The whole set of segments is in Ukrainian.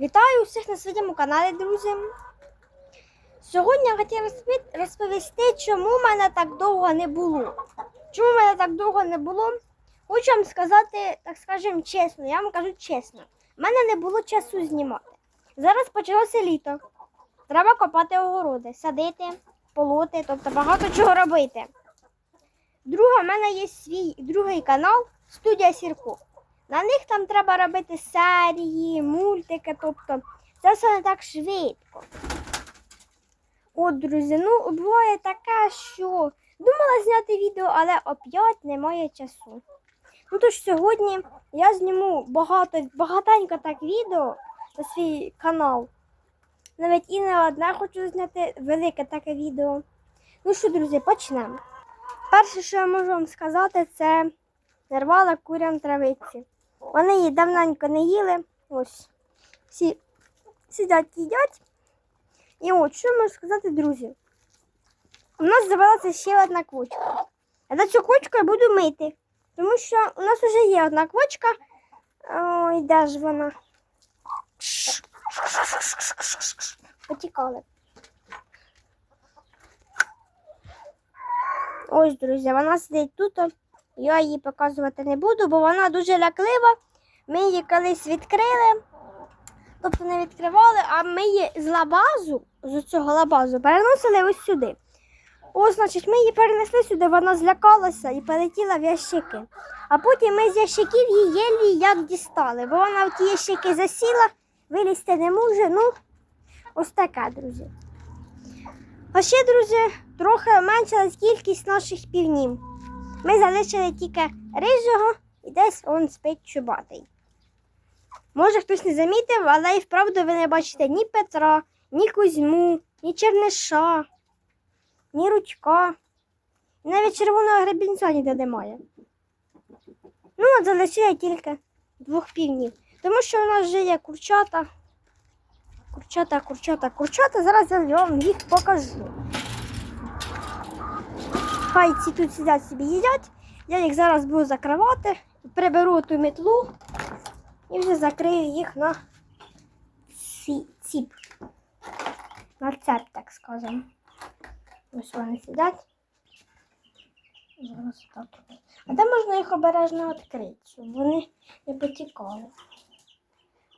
Вітаю всіх на своєму каналі, друзі. Сьогодні я хотіла розповісти, чому мене так довго не було. Чому мене так довго не було? Хочу вам сказати, так скажемо чесно, я вам кажу чесно. У мене не було часу знімати. Зараз почалося літо. Треба копати огороди, садити, полоти, тобто багато чого робити. Друге, в мене є свій другий канал Студія Сірко. На них там треба робити серії, мультики, тобто це все не так швидко. От, друзі, ну буває таке, що думала зняти відео, але оп'ять немає часу. Ну тож сьогодні я зніму багато, багатенько так відео на свій канал. Навіть і не одне хочу зняти велике таке відео. Ну що, друзі, почнемо. Перше, що я можу вам сказати, це нарвала курям травиці. Вони її давненько не їли. Ось. Всі сидять, їдять. І от, що можу сказати, друзі? У нас завелася ще одна квочка. А за цю квочку я буду мити. Тому що у нас вже є одна квочка. Ой, де ж вона? Потікали. Ось, друзі, вона сидить тут. Я її показувати не буду, бо вона дуже ляклива. Ми її колись відкрили, тобто не відкривали, а ми її з лабазу, з цього лабазу, переносили ось сюди. Ось, значить, ми її перенесли сюди, вона злякалася і полетіла в ящики. А потім ми з ящиків її єлі як дістали, бо вона в ті ящики засіла, вилізти не може. Ну, ось таке, друзі. А ще, друзі, трохи меншилась кількість наших півнів. Ми залишили тільки рижого і десь он спить чубатий. Може, хтось не замітив, але і вправду ви не бачите ні Петра, ні Кузьму, ні Черниша, ні Ручка. Навіть червоного гребінця ніде немає. Ну, от залишили тільки двох півнів. Тому що у нас вже є курчата. Курчата, курчата, курчата. Зараз я вам їх покажу. Хай ці тут сидять собі їдять. Я їх зараз буду закривати, приберу ту метлу і вже закрию їх на ціп. На цеп, так скажемо. Ось вони сидять. Зараз так. А де можна їх обережно відкрити, щоб вони не потікали.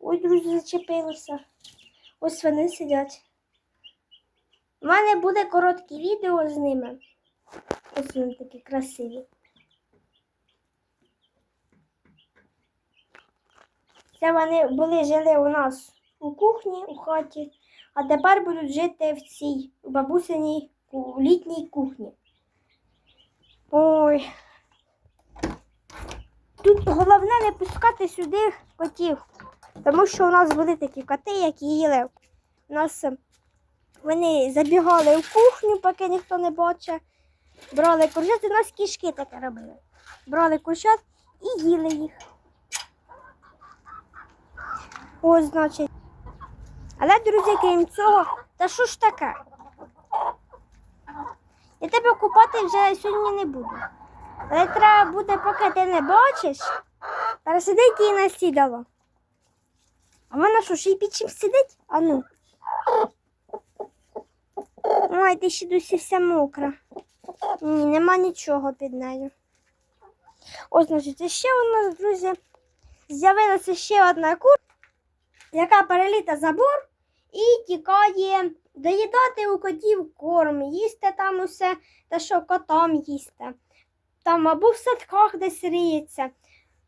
Ой, друзі, зачепилося. Ось вони сидять. У мене буде коротке відео з ними. Ось вони такі красиві. Це вони були жили у нас у кухні, у хаті, а тепер будуть жити в цій бабусиній літній кухні. Ой. Тут головне не пускати сюди котів, тому що у нас були такі коти, які їли. У нас е, вони забігали в кухню, поки ніхто не бачить. Брали курчат, у нас кішки таке робили. Брали курчат і їли їх. Ось, значить. Але, друзі, крім цього, та що ж таке? Я тебе купати вже сьогодні не буду. Але треба буде, поки ти не бачиш, пересидити її на сідало. А вона що, ще й під чим сидить? А ну. Ой, ти ще досі вся мокра. Ні, нема нічого під нею. Ось, значить, ще у нас, друзі, з'явилася ще одна кур, яка переліта забор і тікає доїдати у котів корм, їсти там усе, те, що котам їсти. Там або в садках десь риється,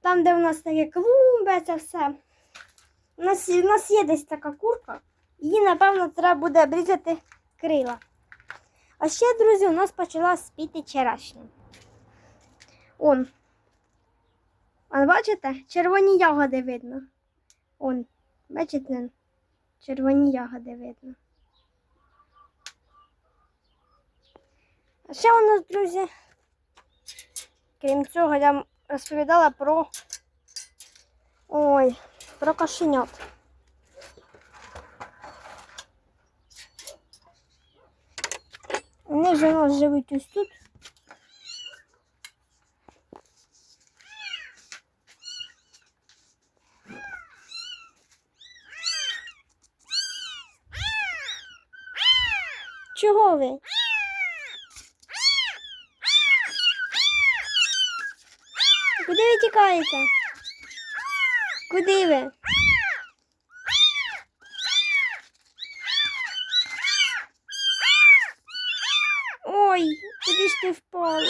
там, де у нас таке клумби, це все. У нас, у нас є десь така курка, її, напевно, треба буде обрізати крила. А ще, друзі, у нас почала спіти черешня. Он. А бачите, червоні ягоди видно. Он, бачите, червоні ягоди видно. А ще у нас, друзі, крім цього, я розповідала про ой, про кошенят. Вони за нас живуть ось тут. Чого ви? Куди ви тікаєте? Куди ви? Ти впала?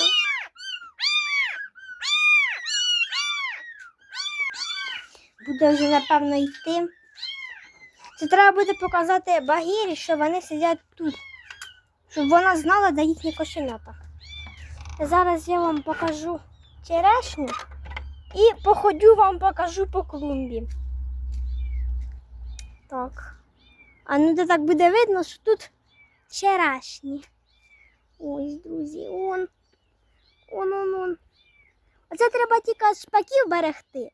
Буде вже, напевно, йти. Це треба буде показати Багірі, що вони сидять тут. Щоб вона знала, де їхні кошенята. Зараз я вам покажу черешню і походю вам покажу по клумбі. Так. А ну де так буде видно, що тут черешні. Ось, друзі, он. Он, он, он. Оце треба тільки шпаків берегти.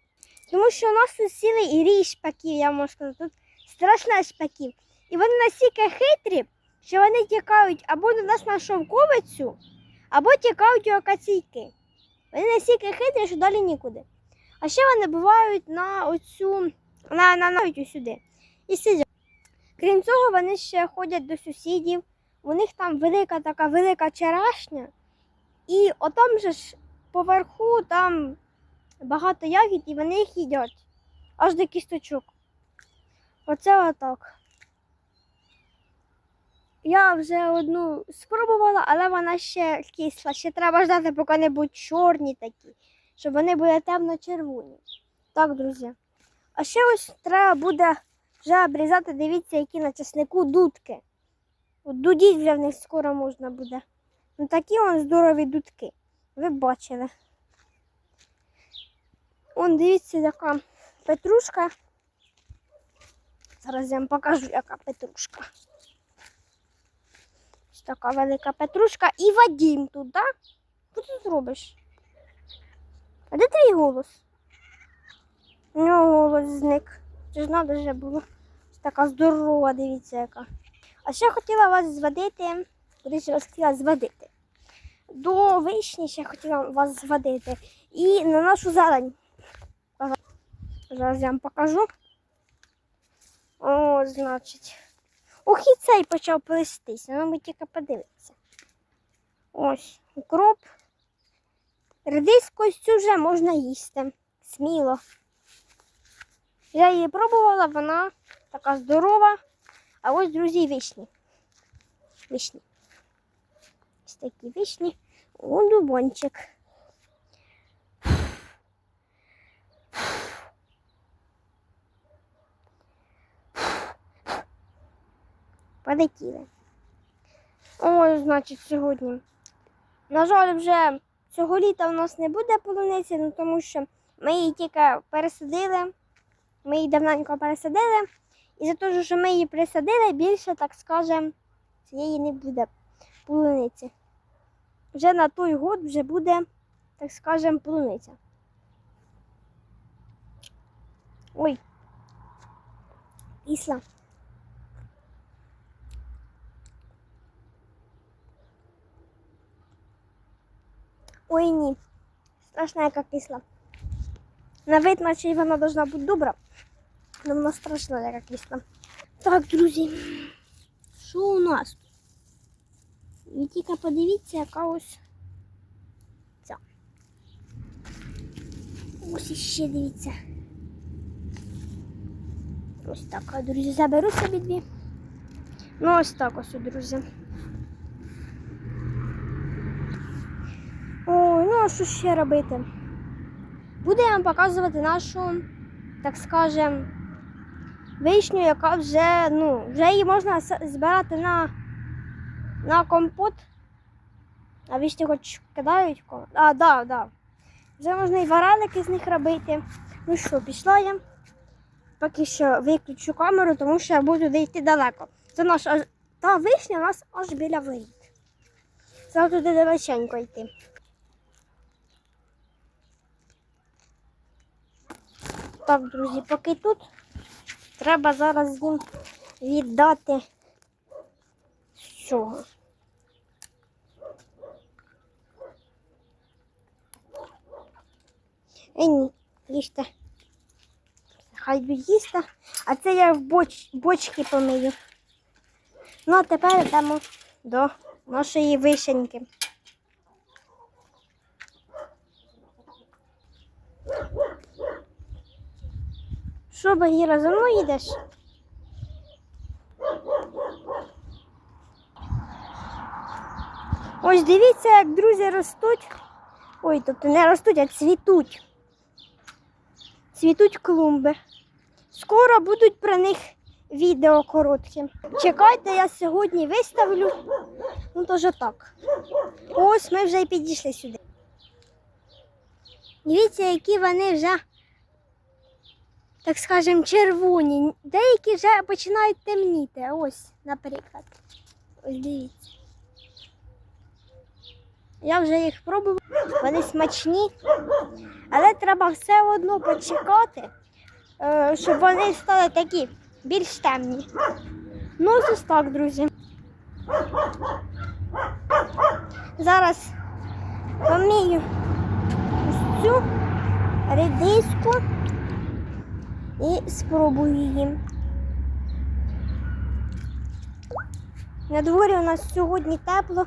Тому що у нас тут цілий рій шпаків, я можу сказати. Тут страшно шпаків. І вони настільки хитрі, що вони тікають або до нас на шовковицю, або тікають у акаційки. Вони настільки хитрі, що далі нікуди. А ще вони бувають на оцю, на, на навіть усюди. І сидять. Крім цього, вони ще ходять до сусідів. У них там велика така велика черешня. І отам же ж поверху там багато ягід, і вони їх їдять. Аж до кісточок. Оце отак. Я вже одну спробувала, але вона ще кисла. Ще треба ждати, поки вони будуть чорні такі, щоб вони були темно-червоні. Так, друзі. А ще ось треба буде вже обрізати, дивіться, які на часнику дудки. Дудіть вже в них скоро можна буде. Ну такі вон здорові дудки. Ви бачили. Он дивіться, яка петрушка. Зараз я вам покажу, яка петрушка. Ось така велика петрушка і Вадім тут, так? Що ти зробиш? А де твій голос? У нього голос зник. Це ж треба вже було. Ось така здорова, дивіться яка. А ще хотіла вас зводити, куди вас хотіла зводити. До вишні ще хотіла вас зводити. І на нашу зелень. Зараз я вам покажу. О, значить. Ох, і цей почав плестися, ну ми тільки подивитися. Ось, укроп. Редиску вже можна їсти. Сміло. Я її пробувала, вона така здорова. А ось, друзі, вишні. Вишні. Ось такі вишні. О, дубончик. Полетіли. Ось, значить, сьогодні. На жаль, вже цього літа у нас не буде полуниці, ну тому що ми її тільки пересадили. Ми її давненько пересадили. І за те, що ми її присадили, більше, так скажем, цієї не буде полуниці. Вже на той год вже буде, так скажем, полуниця. Ой. Кисла. Ой, ні. Страшна яка кисла. На вид, наче вона должна бути добра. Але вона страшна яка кисла. Так, друзі. Що у нас тут? Ви тільки подивіться, яка ось ця. Ось іще дивіться. Ось так, друзі, заберу собі дві. Ну, ось так ось, друзі. Ой, ну а що ще робити? Буду я вам показувати нашу, так скажем, вишню, яка вже, ну, вже її можна збирати на, на компот. А вишні хоч кидають. А, да, да. Вже можна і вареники з них робити. Ну що, пішла я. Поки що виключу камеру, тому що я буду йти далеко. Це наша аж- та вишня у нас аж біля воріт. Зараз туди далеченько йти. Так, друзі, поки тут треба зараз їм віддати з цього. Е, ні, їжте. Хай їсти, а це я в боч, бочки помию. Ну, а тепер йдемо до нашої вишеньки. Що, Багіра, за мною йдеш? Ось дивіться, як друзі ростуть. Ой, тобто не ростуть, а цвітуть. Цвітуть клумби. Скоро будуть про них відео короткі. Чекайте, я сьогодні виставлю. Ну, то ж так. Ось ми вже і підійшли сюди. Дивіться, які вони вже, так скажемо, червоні. Деякі вже починають темніти. Ось, наприклад. Ось дивіться. Я вже їх пробувала, вони смачні, але треба все одно почекати, е, щоб вони стали такі більш темні. Ну, ось так, друзі. Зараз помію цю редиску і спробую її. На дворі у нас сьогодні тепло.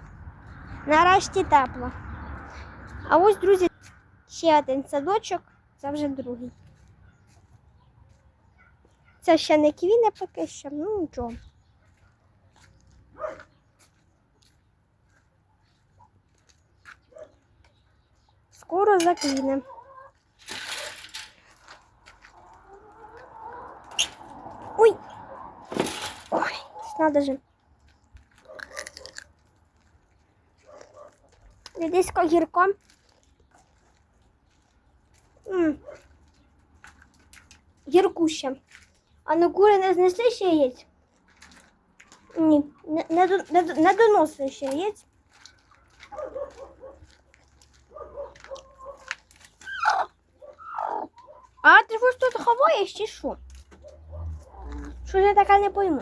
Нарешті тепло. А ось, друзі, ще один садочок, це вже другий. Це ще не квіни поки що, ну нічого. Скоро заквіне. Ой! Ой, надо же. Редиска гірка. М. Гіркуща. А на кури не знесли ще яєць? Ні, не, не, не, не доносили ще яєць. А ти ж тут ховаєш чи що? Що ж я така не пойму?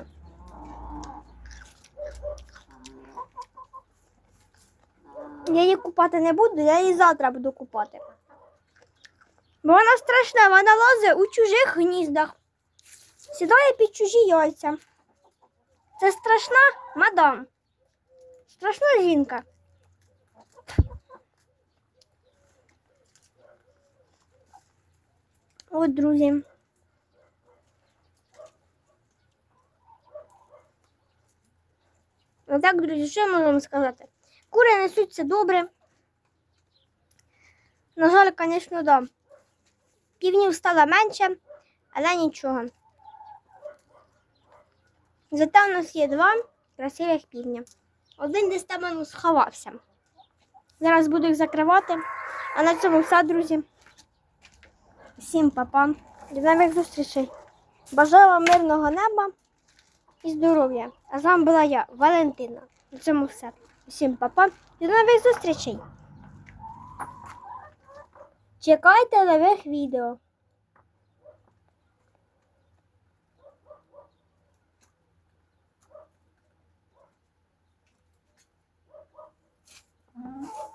Я її купати не буду, я її завтра буду купати. Бо вона страшна, вона лазить у чужих гніздах. Сідає під чужі яйця. Це страшна мадам. Страшна жінка. От, друзі. Ну так, друзі, що я можу вам сказати? Кури несуться добре. На жаль, звісно, да. Півнів стало менше, але нічого. Зате у нас є два красивих півня. Один десь там сховався. Зараз буду їх закривати. А на цьому все, друзі. Всім па-па. До нових зустрічей. Бажаю вам мирного неба і здоров'я. А з вами була я, Валентина. На цьому все. Всім папа і до нових зустрічей. Чекайте нових відео. Mm-hmm.